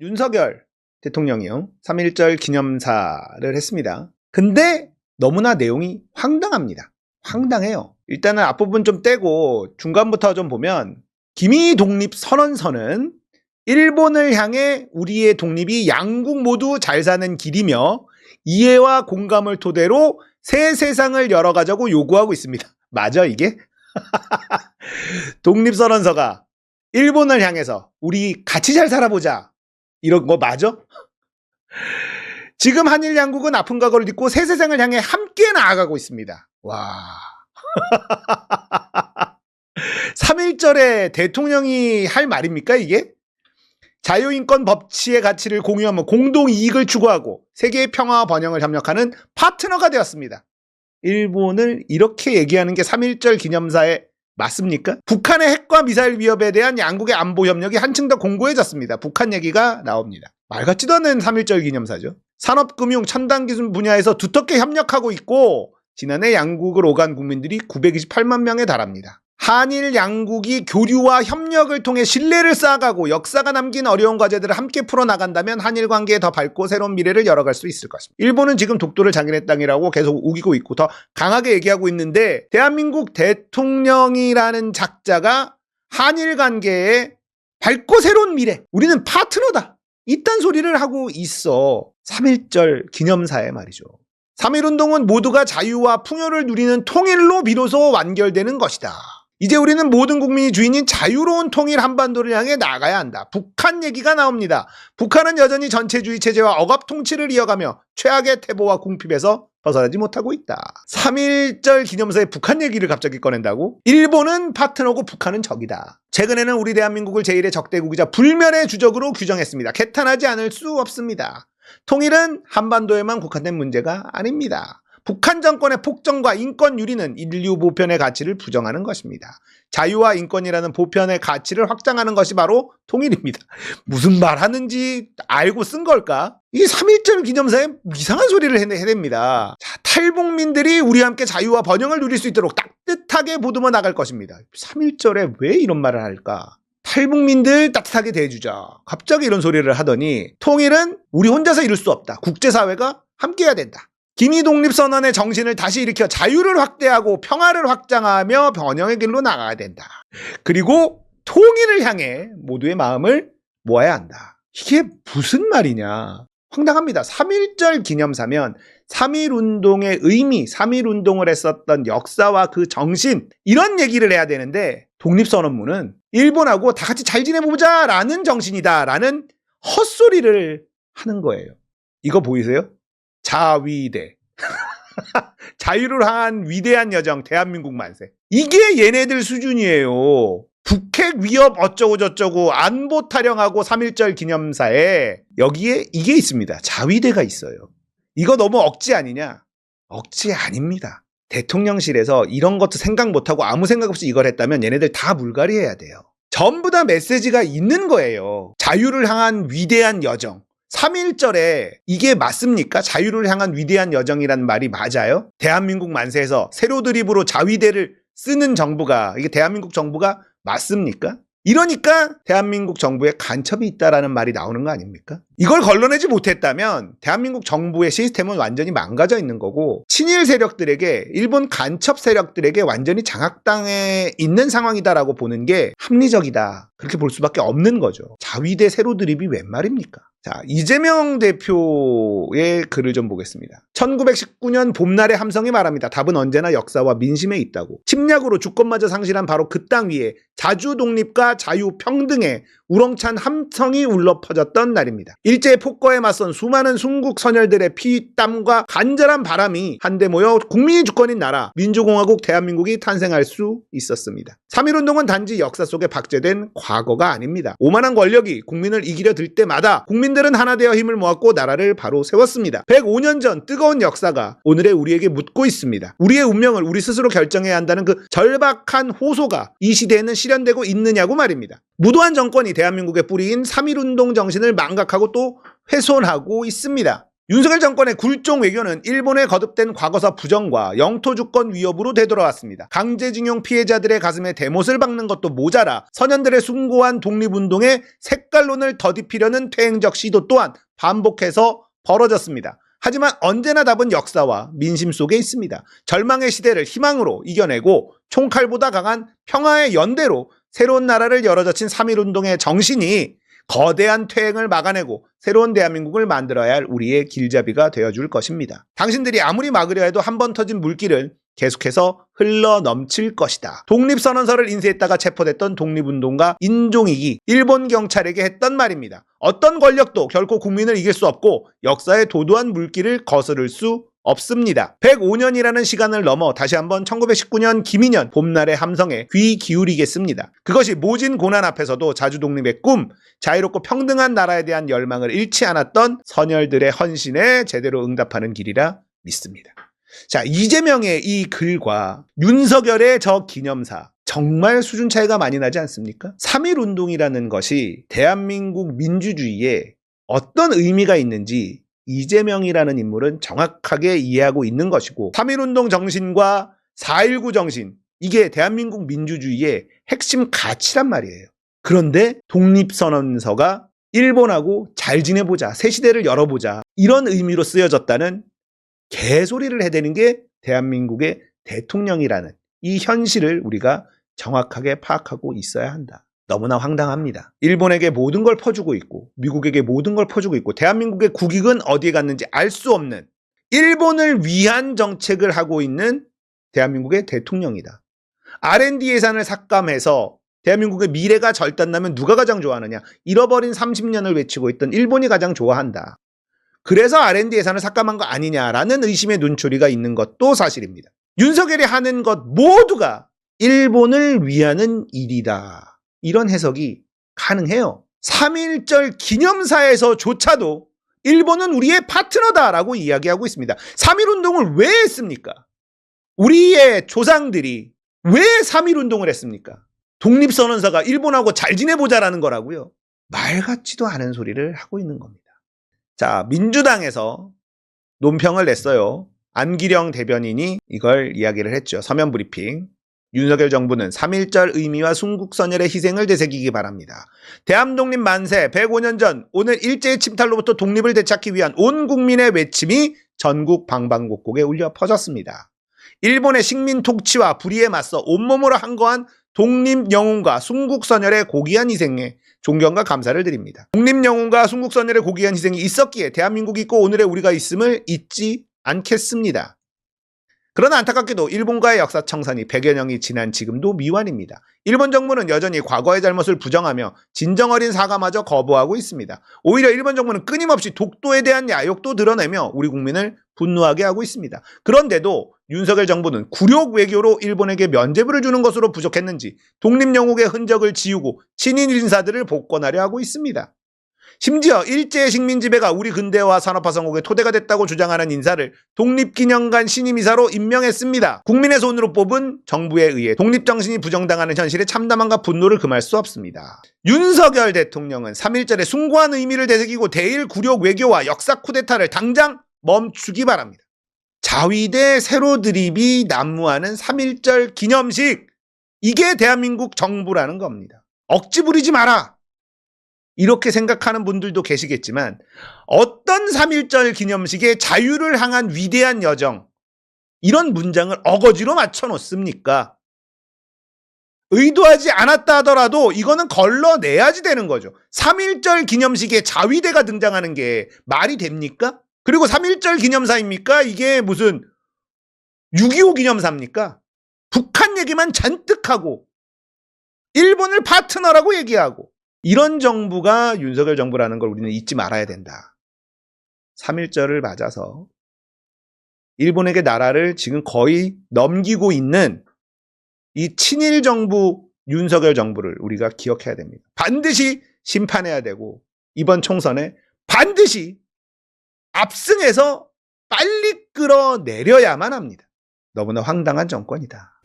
윤석열 대통령이요. 3.1절 기념사를 했습니다. 근데 너무나 내용이 황당합니다. 황당해요. 일단은 앞부분 좀 떼고 중간부터 좀 보면 기미 독립 선언서는 일본을 향해 우리의 독립이 양국 모두 잘 사는 길이며 이해와 공감을 토대로 새 세상을 열어가자고 요구하고 있습니다. 맞아 이게? 독립선언서가 일본을 향해서 우리 같이 잘 살아보자 이런 거 맞아? 지금 한일 양국은 아픈 과거를 딛고 새 세상을 향해 함께 나아가고 있습니다. 와. 3.1절에 대통령이 할 말입니까, 이게? 자유인권 법치의 가치를 공유하며 공동 이익을 추구하고 세계의 평화와 번영을 협력하는 파트너가 되었습니다. 일본을 이렇게 얘기하는 게 3.1절 기념사에 맞습니까? 북한의 핵과 미사일 위협에 대한 양국의 안보 협력이 한층 더 공고해졌습니다. 북한 얘기가 나옵니다. 말 같지도 않은 3.1절 기념사죠. 산업금융, 첨단 기술 분야에서 두텁게 협력하고 있고 지난해 양국을 오간 국민들이 928만 명에 달합니다. 한일 양국이 교류와 협력을 통해 신뢰를 쌓아가고 역사가 남긴 어려운 과제들을 함께 풀어나간다면 한일 관계에 더 밝고 새로운 미래를 열어갈 수 있을 것입니다. 일본은 지금 독도를 자기네 땅이라고 계속 우기고 있고 더 강하게 얘기하고 있는데 대한민국 대통령이라는 작자가 한일 관계에 밝고 새로운 미래, 우리는 파트너다. 이딴 소리를 하고 있어. 3.1절 기념사에 말이죠. 3.1운동은 모두가 자유와 풍요를 누리는 통일로 비로소 완결되는 것이다. 이제 우리는 모든 국민이 주인인 자유로운 통일 한반도를 향해 나가야 한다. 북한 얘기가 나옵니다. 북한은 여전히 전체주의 체제와 억압 통치를 이어가며 최악의 태보와 궁핍에서 벗어나지 못하고 있다. 3.1절 기념사에 북한 얘기를 갑자기 꺼낸다고? 일본은 파트너고 북한은 적이다. 최근에는 우리 대한민국을 제1의 적대국이자 불멸의 주적으로 규정했습니다. 개탄하지 않을 수 없습니다. 통일은 한반도에만 국한된 문제가 아닙니다. 북한 정권의 폭정과 인권 유리는 인류 보편의 가치를 부정하는 것입니다. 자유와 인권이라는 보편의 가치를 확장하는 것이 바로 통일입니다. 무슨 말 하는지 알고 쓴 걸까? 이 3.1절 기념사에 이상한 소리를 해- 해댑니다. 자, 탈북민들이 우리와 함께 자유와 번영을 누릴 수 있도록 따뜻하게 보듬어 나갈 것입니다. 3.1절에 왜 이런 말을 할까? 탈북민들 따뜻하게 대해주자. 갑자기 이런 소리를 하더니 통일은 우리 혼자서 이룰 수 없다. 국제사회가 함께 해야 된다. 기미 독립선언의 정신을 다시 일으켜 자유를 확대하고 평화를 확장하며 번영의 길로 나가야 된다. 그리고 통일을 향해 모두의 마음을 모아야 한다. 이게 무슨 말이냐? 황당합니다. 3.1절 기념사면 3.1운동의 의미, 3.1운동을 했었던 역사와 그 정신, 이런 얘기를 해야 되는데, 독립선언문은 일본하고 다 같이 잘 지내보자! 라는 정신이다! 라는 헛소리를 하는 거예요. 이거 보이세요? 자위대. 자유를 향한 위대한 여정, 대한민국 만세. 이게 얘네들 수준이에요. 북핵 위협 어쩌고 저쩌고 안보 타령하고 3.1절 기념사에 여기에 이게 있습니다. 자위대가 있어요. 이거 너무 억지 아니냐? 억지 아닙니다. 대통령실에서 이런 것도 생각 못하고 아무 생각 없이 이걸 했다면 얘네들 다 물갈이 해야 돼요. 전부 다 메시지가 있는 거예요. 자유를 향한 위대한 여정. 3.1절에 이게 맞습니까? 자유를 향한 위대한 여정이란 말이 맞아요? 대한민국 만세에서 세로 드립으로 자위대를 쓰는 정부가, 이게 대한민국 정부가 맞습니까? 이러니까 대한민국 정부에 간첩이 있다라는 말이 나오는 거 아닙니까? 이걸 걸러내지 못했다면 대한민국 정부의 시스템은 완전히 망가져 있는 거고 친일 세력들에게 일본 간첩 세력들에게 완전히 장악당해 있는 상황이다라고 보는 게 합리적이다. 그렇게 볼 수밖에 없는 거죠. 자위대 세로 드립이 웬 말입니까? 자, 이재명 대표의 글을 좀 보겠습니다. 1919년 봄날의 함성이 말합니다. 답은 언제나 역사와 민심에 있다고. 침략으로 주권마저 상실한 바로 그 땅 위에 자주 독립과 자유 평등의 우렁찬 함성이 울려 퍼졌던 날입니다. 일제의 폭거에 맞선 수많은 순국 선열들의 피 땀과 간절한 바람이 한데 모여 국민이 주권인 나라 민주공화국 대한민국이 탄생할 수 있었습니다. 3.1운동은 단지 역사 속에 박제된 과거가 아닙니다. 오만한 권력이 국민을 이기려 들 때마다 국민들은 하나 되어 힘을 모았고 나라를 바로 세웠습니다. 105년 전 뜨거운 역사가 오늘의 우리에게 묻고 있습니다. 우리의 운명을 우리 스스로 결정해야 한다는 그 절박한 호소가 이 시대에는 실현되고 있느냐고 말입니다. 무도한 정권이 대한민국의 뿌리인 3.1운동 정신을 망각하고 또 훼손하고 있습니다. 윤석열 정권의 굴종 외교는 일본의 거듭된 과거사 부정과 영토 주권 위협으로 되돌아왔습니다. 강제징용 피해자들의 가슴에 대못을 박는 것도 모자라 선현들의 숭고한 독립운동에 색깔론을 더딥히려는 퇴행적 시도 또한 반복해서 벌어졌습니다. 하지만 언제나 답은 역사와 민심 속에 있습니다. 절망의 시대를 희망으로 이겨내고 총칼보다 강한 평화의 연대로 새로운 나라를 열어젖힌 3.1운동의 정신이 거대한 퇴행을 막아내고 새로운 대한민국을 만들어야 할 우리의 길잡이가 되어줄 것입니다. 당신들이 아무리 막으려 해도 한 번 터진 물길을 계속해서 흘러 넘칠 것이다. 독립선언서를 인쇄했다가 체포됐던 독립운동가 인종이기 일본 경찰에게 했던 말입니다. 어떤 권력도 결코 국민을 이길 수 없고 역사의 도도한 물길을 거스를 수 없습니다. 105년이라는 시간을 넘어 다시 한번 1919년 김인년 봄날의 함성에 귀 기울이겠습니다. 그것이 모진 고난 앞에서도 자주 독립의 꿈, 자유롭고 평등한 나라에 대한 열망을 잃지 않았던 선열들의 헌신에 제대로 응답하는 길이라 믿습니다. 자, 이재명의 이 글과 윤석열의 저 기념사. 정말 수준 차이가 많이 나지 않습니까? 3.1 운동이라는 것이 대한민국 민주주의에 어떤 의미가 있는지 이재명이라는 인물은 정확하게 이해하고 있는 것이고 3.1운동 정신과 4.19 정신 이게 대한민국 민주주의의 핵심 가치란 말이에요. 그런데 독립선언서가 일본하고 잘 지내보자, 새 시대를 열어보자 이런 의미로 쓰여졌다는 개소리를 해대는 게 대한민국의 대통령이라는 이 현실을 우리가 정확하게 파악하고 있어야 한다. 너무나 황당합니다. 일본에게 모든 걸 퍼주고 있고 미국에게 모든 걸 퍼주고 있고 대한민국의 국익은 어디에 갔는지 알 수 없는 일본을 위한 정책을 하고 있는 대한민국의 대통령이다. R&D 예산을 삭감해서 대한민국의 미래가 절단나면 누가 가장 좋아하느냐? 잃어버린 30년을 외치고 있던 일본이 가장 좋아한다. 그래서 R&D 예산을 삭감한 거 아니냐라는 의심의 눈초리가 있는 것도 사실입니다. 윤석열이 하는 것 모두가 일본을 위하는 일이다. 이런 해석이 가능해요. 3.1절 기념사에서조차도 일본은 우리의 파트너다라고 이야기하고 있습니다. 3.1운동을 왜 했습니까? 우리의 조상들이 왜 3.1운동을 했습니까? 독립선언서가 일본하고 잘 지내보자라는 거라고요. 말 같지도 않은 소리를 하고 있는 겁니다. 자, 민주당에서 논평을 냈어요. 안기령 대변인이 이걸 이야기를 했죠. 서면 브리핑. 윤석열 정부는 3.1절 의미와 순국선열의 희생을 되새기기 바랍니다. 대한독립 만세 105년 전 오늘 일제의 침탈로부터 독립을 되찾기 위한 온 국민의 외침이 전국 방방곡곡에 울려 퍼졌습니다. 일본의 식민 통치와 불의에 맞서 온몸으로 항거한 독립 영웅과 순국선열의 고귀한 희생에 존경과 감사를 드립니다. 독립 영웅과 순국선열의 고귀한 희생이 있었기에 대한민국이 있고 오늘의 우리가 있음을 잊지 않겠습니다. 그러나 안타깝게도 일본과의 역사 청산이 100여 년이 지난 지금도 미완입니다. 일본 정부는 여전히 과거의 잘못을 부정하며 진정어린 사과마저 거부하고 있습니다. 오히려 일본 정부는 끊임없이 독도에 대한 야욕도 드러내며 우리 국민을 분노하게 하고 있습니다. 그런데도 윤석열 정부는 굴욕 외교로 일본에게 면죄부를 주는 것으로 부족했는지 독립영웅의 흔적을 지우고 친인 인사들을 복권하려 하고 있습니다. 심지어 일제 식민 지배가 우리 근대화 산업화 성공의 토대가 됐다고 주장하는 인사를 독립기념관 신임이사로 임명했습니다. 국민의 손으로 뽑은 정부에 의해 독립정신이 부정당하는 현실에 참담함과 분노를 금할 수 없습니다. 윤석열 대통령은 3.1절의 숭고한 의미를 되새기고 대일 굴욕 외교와 역사 쿠데타를 당장 멈추기 바랍니다. 자위대 세로 드립이 난무하는 3.1절 기념식 이게 대한민국 정부라는 겁니다. 억지 부리지 마라. 이렇게 생각하는 분들도 계시겠지만 어떤 3.1절 기념식에 자유를 향한 위대한 여정 이런 문장을 어거지로 맞춰 놓습니까? 의도하지 않았다 하더라도 이거는 걸러내야지 되는 거죠. 3.1절 기념식에 자위대가 등장하는 게 말이 됩니까? 그리고 3.1절 기념사입니까? 이게 무슨 6.25 기념사입니까? 북한 얘기만 잔뜩 하고 일본을 파트너라고 얘기하고 이런 정부가 윤석열 정부라는 걸 우리는 잊지 말아야 된다. 3.1절을 맞아서 일본에게 나라를 지금 거의 넘기고 있는 이 친일 정부 윤석열 정부를 우리가 기억해야 됩니다. 반드시 심판해야 되고 이번 총선에 반드시 압승해서 빨리 끌어내려야만 합니다. 너무나 황당한 정권이다.